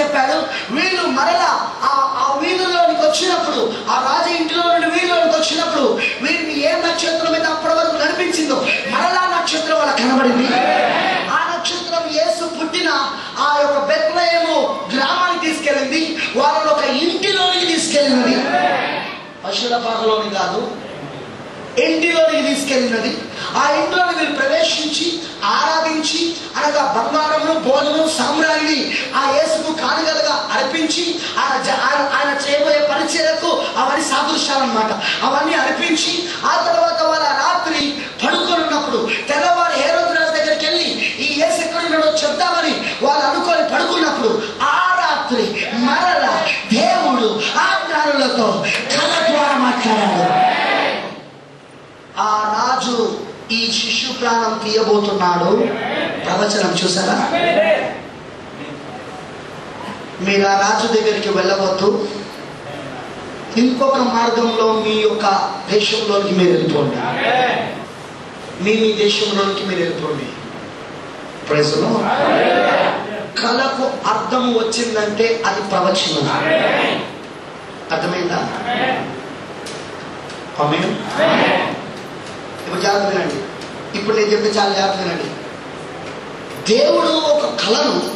చెప్పాడు. వీళ్ళు మరలా ఆ ఆ వీధుల్లోనికి వచ్చినప్పుడు ఆ రాజు ఇంటిలో నుండి వీధిలోనికి వచ్చినప్పుడు వీరిని ఏ నక్షత్రం మీద అప్పటి వరకు కనిపించిందో మరలా నక్షత్రం వాళ్ళకి కనబడింది. ఆ నక్షత్రం యేసు పుట్టిన ఆ యొక్క బెత్లయేము గ్రామానికి తీసుకెళ్ళింది. వాళ్ళని ఒక ఇంటిలోనికి తీసుకెళ్ళినది. పశుల పాకలోని కాదు ఇంటిలోనికి తీసుకెళ్ళినది. ఆ ఇంట్లోని అనగా బంగారము భోజనం సామ్రాన్ని ఆ యేసుకు కానుగలుగా అర్పించి ఆయన ఆయన చేయబోయే పరిచయకు అవన్నీ సాదృశ్యాలన్నమాట. అవన్నీ అర్పించి ఆ తర్వాత వాళ్ళ రాత్రి పడుకొని ఉన్నప్పుడు తెల్లవారు ఏ రోజు రాజు దగ్గరికి వెళ్ళి ఈ యేసు ఎక్కడున్నాడో చెప్తామని వాళ్ళు అనుకొని పడుకున్నప్పుడు ఆ రాత్రి మరల దేవుడు ఆ జ్ఞానులతో కళ ద్వారా మాట్లాడాడు. ఆ రాజు ఈ శిశు ప్రాణం తీయబోతున్నాడు. ప్రవచనం చూసారా? మీరు ఆ రాజు దగ్గరికి వెళ్ళవద్దు. ఇంకొక మార్గంలో మీ యొక్క దేశంలోనికి మీరు వెళ్ళిపోండి. మీ మీ దేశంలోనికి మీరు వెళ్ళిపోండి. ప్రైజ్లో కళకు అర్థం వచ్చిందంటే అది ప్రవచనం. అర్థమైందా? ఇప్పుడు జాగ్రత్త వినండి. ఇప్పుడు నేను చెప్పే చాలా జాగ్రత్త వినండి. దేవుడు ఒక కళను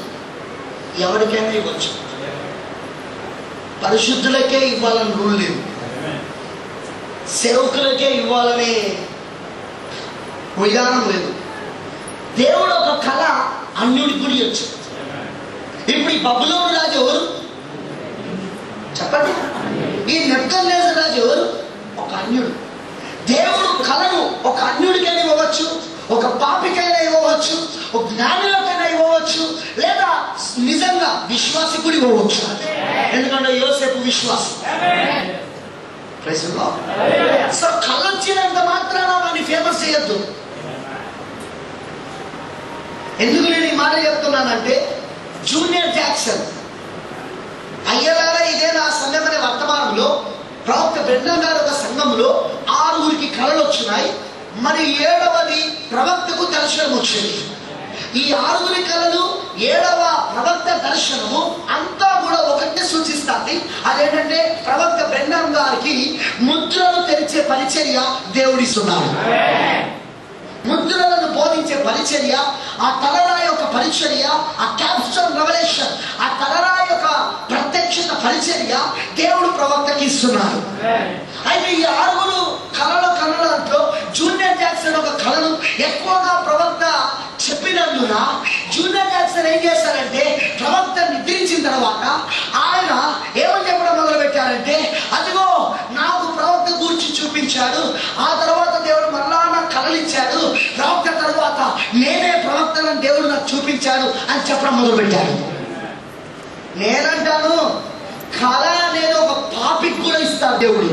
ఎవరికైనా ఇవ్వచ్చు. పరిశుద్ధులకే ఇవ్వాలని రూల్ లేదు. సేవకులకే ఇవ్వాలనే విధానం లేదు. దేవుడు ఒక కళ అన్యుడికి గుడి ఇవ్వచ్చు. ఇప్పుడు ఈ బబులోను రాజు ఎవరు? చెప్పండి. ఈ నెక్కలేస రాజు ఎవరు? ఒక అన్యుడు. దేవుడు కళను ఒక అన్యుడికైనా ఇవ్వచ్చు విశ్వాసి ఎందుకంటే యోసేపు విశ్వాసం. Praise సో కళ్ళు వచ్చినంత మాత్రాన వాడిని ఫేమస్ చేయొద్దు. ఎందుకు నేను ఈ మాట చెప్తున్నానంటే జూనియర్ జాక్సన్ అయ్యలారా ఇదే నా సంఘం అనే వర్తమానంలో ప్రవక్త బ్రెండం గారు ఒక సంఘంలో ఆరుగురికి కళలు వచ్చినాయి. మరి ఏడవది ప్రవక్తకు దర్శనం వచ్చింది ఈ ఆరుగురి కళలు ఏడవ ప్రవక్త దర్శనము అంతా కూడా ఒకటే సూచిస్తుంది. అదేంటంటే ప్రవక్త బ్రెండం గారికి ముద్రలు తెరిచే పరిచర్య దేవుడిస్తున్నారు ముద్రలను బోధించే పరిచర్య ఆ తలరా యొక్క పరిచర్య ఆ క్యాప్షన్ రెవల్యూషన్ ఆ తలరా యొక్క ప్రత్యక్షత పరిచర్య దేవుడు ప్రవక్తకి ఇస్తున్నారు అయితే ఈ ఆరుగురు కళలు కళలతో జూనియర్ జాక్సన్ ఒక కళను ఎక్కువగా ప్రవక్త చెప్పినందున జూనియర్ జాక్సన్ ఏం చేశారంటే ప్రవక్త నిద్రించిన తర్వాత ఆయన ఏమని చెప్పడం మొదలు పెట్టారంటే అదిగో నాకు ప్రవక్త గూర్చి చూపించాడు ఆ తర్వాత దేవుడు మరలా నాకు కలలిచ్చాడు ప్రవక్త తర్వాత నేనే ప్రవక్తలను దేవుడు నాకు చూపించాడు అని చెప్పడం మొదలు పెట్టాడు నేనంటాను కళ అనేది ఒక పాపికి కూడా ఇస్తాడు దేవుడు.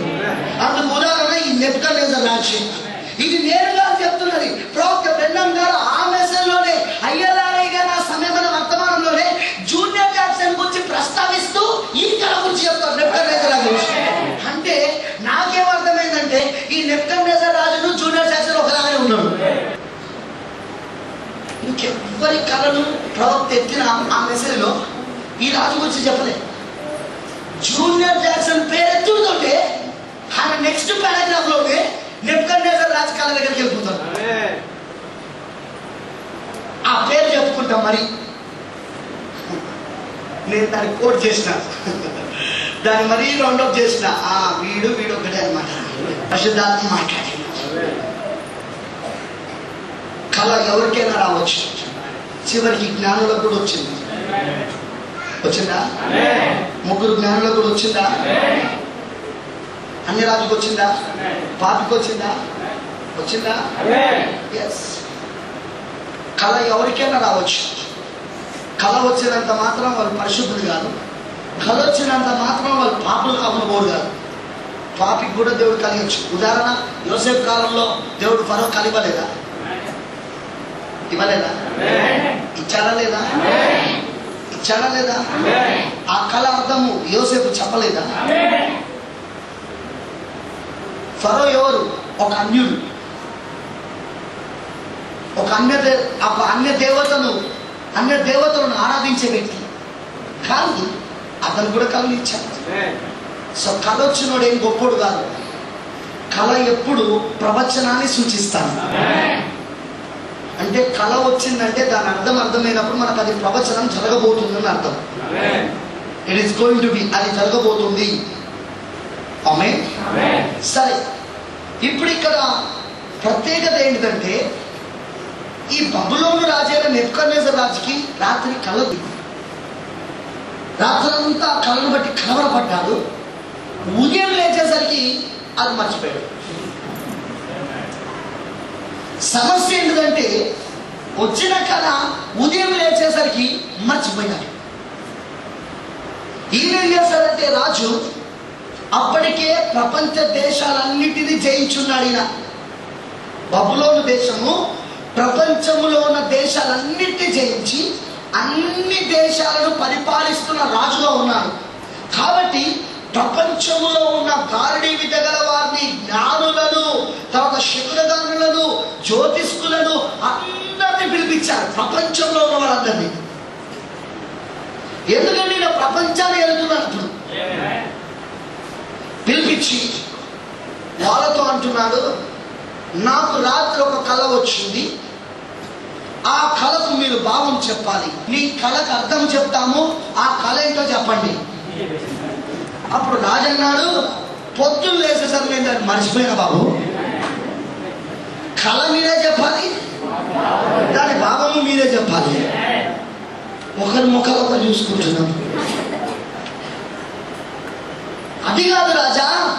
అందుకు ఉదాహరణ ఈ నెప్కలేజర్ రాజు. ఇది నేరుగా చెప్తున్నది ప్రవక్త బెల్లం గారు ఆ మెసేజ్లోనే అయ్యలారైగా నా సమయమైన వర్తమానంలోనే జూనియర్ జాక్సన్ గురించి ప్రస్తావిస్తూ ఈ కళ గురించి చెప్తారు నెప్కలేజర్ రాజు గురించి. అంటే నాకేం అర్థమైందంటే ఈ నెప్కలేజర్ రాజును జూనియర్ జాక్సన్ ఒకలాగానే ఉన్నాడు ఇంకెవ్వరి కళను ప్రవక్త ఎత్తిన ఆ మెసేజ్లో ఈ రాజు గురించి చెప్పలే. జూనియర్ జాక్సన్ పేరెత్తుడుతోటే ఆయన నెక్స్ట్ పారాగ్రాఫ్లోనే రాజు కళ దగ్గరికి వెళ్ళిపోతాడు. ఆ పేరు చెప్పుకుంటాం మరి. నేను దాన్ని కోట్ చేసిన. దాన్ని మరీ రౌండప్ చేసిన. ఆ వీడు వీడు ఒకటే అనమాట పరిశుద్ధాత్మ మాట్లాడి కళ ఎవరికైనా రావచ్చు. చివరికి జ్ఞానులకు కూడా వచ్చింది. వచ్చిందా? ముగ్గురు జ్ఞానులకు కూడా వచ్చిందా? అన్ని రాజుకు వచ్చిందా? పాపికి వచ్చిందా? వచ్చిందా? ఎస్ కళ ఎవరికైనా రావచ్చు. కళ వచ్చినంత మాత్రం వాళ్ళు పరిశుద్ధులు కాదు. కళ వచ్చినంత మాత్రం వాళ్ళు పాపులు కాకుండా పోరు కాదు. పాపికి కూడా దేవుడు కలిగచ్చు. ఉదాహరణ యోసేపు కాలంలో దేవుడు ఫరో కలిపలేదా? ఇవ్వలేదా? ఇచ్చారా లేదా ఇచ్చారా లేదా ఆ కళ అర్థము యోసేపు చెప్పలేదా? ఫరో ఎవరు? ఒక అన్యుడు. ఒక అన్య ఒక అన్య దేవతను అన్య దేవతలను ఆరాధించే వ్యక్తి. కానీ అతను కూడా కళలు ఇచ్చాడు. సో కళ వచ్చినోడు ఏం గొప్పోడు కాదు. కళ ఎప్పుడు ప్రవచనాన్ని సూచిస్తాను అంటే కళ వచ్చిందంటే దాని అర్థం అర్థమైనప్పుడు మనకు అది ప్రవచనం జరగబోతుందని అర్థం. It is going to be అది జరగబోతుంది. ఆమె సరే. ఇప్పుడు ఇక్కడ ప్రత్యేకత ఏంటిదంటే ఈ బబులోను రాజైన నెప్పుకనేజర్ రాజుకి రాత్రి కళ రాత్రంతా కళను బట్టి కలవరపడ్డాడు. ఉదయం లేచేసరికి అది మర్చిపోయాడు. సమస్య ఏంటిదంటే వచ్చిన కళ ఉదయం లేచేసరికి మర్చిపోయాడు ఈయన ఏం చేశాడంటే రాజు అప్పటికే ప్రపంచ దేశాలన్నిటినీ జయించున్నాడు ఈయన. బబులోను దేశము ప్రపంచంలో ఉన్న దేశాలన్నిటినీ జయించి అన్ని దేశాలను పరిపాలిస్తున్న రాజుగా ఉన్నాడు. కాబట్టి ప్రపంచంలో ఉన్న గారడీ విద్య వారిని జ్ఞానులను తర్వాత శకునదారులను జ్యోతిష్కులను అందరినీ పిలిపించారు. ప్రపంచంలో ఉన్న వాళ్ళందరినీ ఎందుకంటే నేను ప్రపంచాన్ని వెళ్తున్నాను ఇప్పుడు పిలిపించి వాళ్ళతో అంటున్నాడు నాకు రాత్రి ఒక కళ వచ్చింది. ఆ కళకు మీరు భావం చెప్పాలి. మీ కళకు అర్థం చెప్తాము. ఆ కళ ఏంటో చెప్పండి. అప్పుడు రాజు అన్నాడు పొద్దున్న లేచేసరికి నేను దాన్ని మర్చిపోయిన బాబు. కళ మీరే చెప్పాలి. దాని భావము మీరే చెప్పాలి. ఒకరి ముఖాలు ఒకరు చూసుకుంటున్నాం. అది కాదు రాజా